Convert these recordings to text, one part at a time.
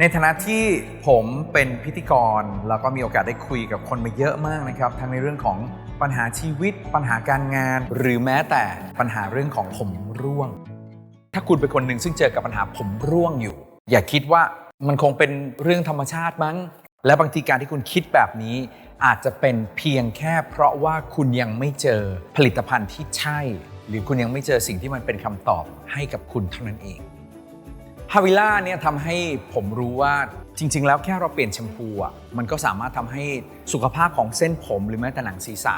ในฐานะที่ผมเป็นพิธีกร แล้วก็มีโอกาสได้คุยกับคนมาเยอะมากนะครับ ทั้งในเรื่องของปัญหาชีวิต ปัญหาการงาน หรือแม้แต่ปัญหาเรื่องของผมร่วง ถ้าคุณเป็นคนหนึ่งซึ่งเจอกับปัญหาผมร่วงอยู่ อย่าคิดว่ามันคงเป็นเรื่องธรรมชาติมั้ง และบางทีการที่คุณคิดแบบนี้ อาจจะเป็นเพียงแค่เพราะว่าคุณยังไม่เจอผลิตภัณฑ์ที่ใช่ หรือคุณยังไม่เจอสิ่งที่มันเป็นคำตอบให้กับคุณเท่านั้นเอง ฮาวิล่าเนี่ยทำให้ผมรู้ว่าจริง ๆ แล้วแค่เราเปลี่ยนแชมพูอะมันก็สามารถทำให้สุขภาพของเส้นผมหรือแม้แต่หนังศีรษะ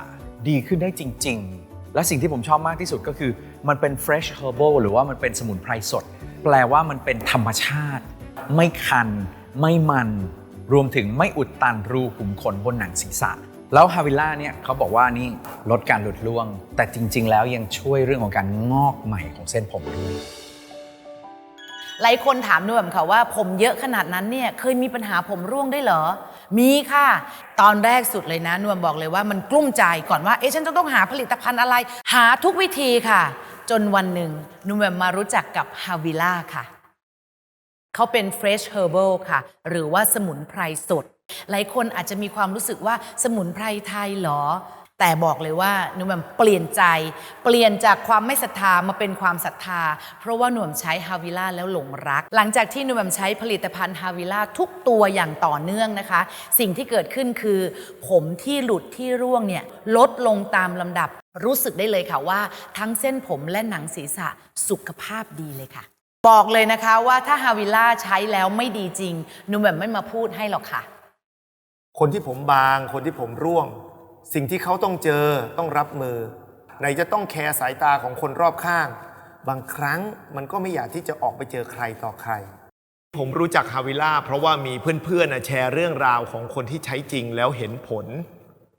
ดีขึ้นได้จริง ๆ และสิ่งที่ผมชอบมากที่สุดก็คือ มันเป็น fresh herbal หรือว่ามันเป็นสมุนไพรสด แปลว่ามันเป็นธรรมชาติ ไม่คัน ไม่มัน รวมถึงไม่อุดตันรูขุมขนบนหนังศีรษะ แล้วฮาวิล่าเนี่ยเขาบอกว่านี่ลดการหลุดร่วง แต่จริง ๆ แล้วยังช่วยเรื่องของการงอกใหม่ของเส้นผมด้วย หลายคนถามนุ่มค่ะว่าผมเยอะขนาดนั้นเนี่ยเคยมีปัญหาผมร่วงได้เหรอ มีค่ะ ตอนแรกสุดเลยนะนุ่มบอกเลยว่ามันกลุ้มใจก่อนว่าเอ๊ะฉันจะต้องหาผลิตภัณฑ์อะไร หาทุกวิธีค่ะ จนวันหนึ่งนุ่มมารู้จักกับฮาวิล่าค่ะเขาเป็น fresh herbal ค่ะ หรือว่าสมุนไพรสด หลายคนอาจจะมีความรู้สึกว่าสมุนไพรไทยเหรอ แต่บอกเลยว่าหนุ่มเปลี่ยนใจ เปลี่ยนจากความไม่ศรัทธามาเป็นความศรัทธา เพราะว่าหนุ่มใช้ฮาวิล่าแล้วหลงรัก หลังจากที่หนุ่มใช้ผลิตภัณฑ์ฮาวิล่าทุกตัวอย่างต่อเนื่องนะคะ สิ่งที่เกิดขึ้นคือ ผมที่หลุดที่ร่วงเนี่ยลดลงตามลำดับ รู้สึกได้เลยค่ะว่า ทั้งเส้นผมและหนังศีรษะสุขภาพดีเลยค่ะ บอกเลยนะคะว่าถ้าฮาวิล่าใช้แล้วไม่ดีจริงหนุ่มแบบไม่มาพูดให้หรอกค่ะ คนที่ผมบางคนที่ผมร่วง สิ่งที่เขาต้องเจอต้องรับมือ ไหนจะต้องแคร์สายตาของคนรอบข้าง บางครั้งมันก็ไม่อยากที่จะออกไปเจอใครต่อใคร ผมรู้จักฮาวิล่าเพราะว่ามีเพื่อนๆนะแชร์เรื่องราวของคนที่ใช้จริงแล้วเห็นผล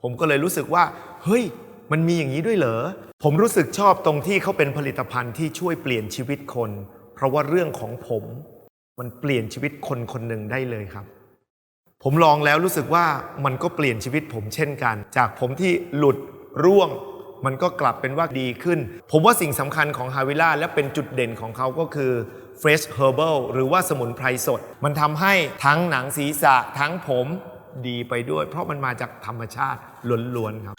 ผมก็เลยรู้สึกว่า เฮ้ย มันมีอย่างนี้ด้วยเหรอ ผมรู้สึกชอบตรงที่เขาเป็นผลิตภัณฑ์ที่ช่วยเปลี่ยนชีวิตคน เพราะว่าเรื่องของผม มันเปลี่ยนชีวิตคนคนหนึ่งได้เลยครับ ผมลองแล้วรู้สึกว่ามันก็เปลี่ยนชีวิตผมเช่นกัน จากผมที่หลุดร่วง มันก็กลับเป็นว่าดีขึ้น ผมว่าสิ่งสำคัญของฮาวิล่าและเป็นจุดเด่นของเขาก็คือ fresh herbal หรือว่าสมุนไพรสด มันทำให้ทั้งหนังศีรษะทั้งผมดีไปด้วย เพราะมันมาจากธรรมชาติล้วนๆครับ